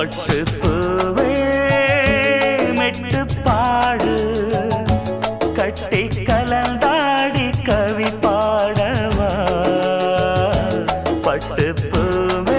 பட்டு பூவே மெட்டு பாடு கட்டி கலந்தாடி கவி பாடவா. பட்டு பூவே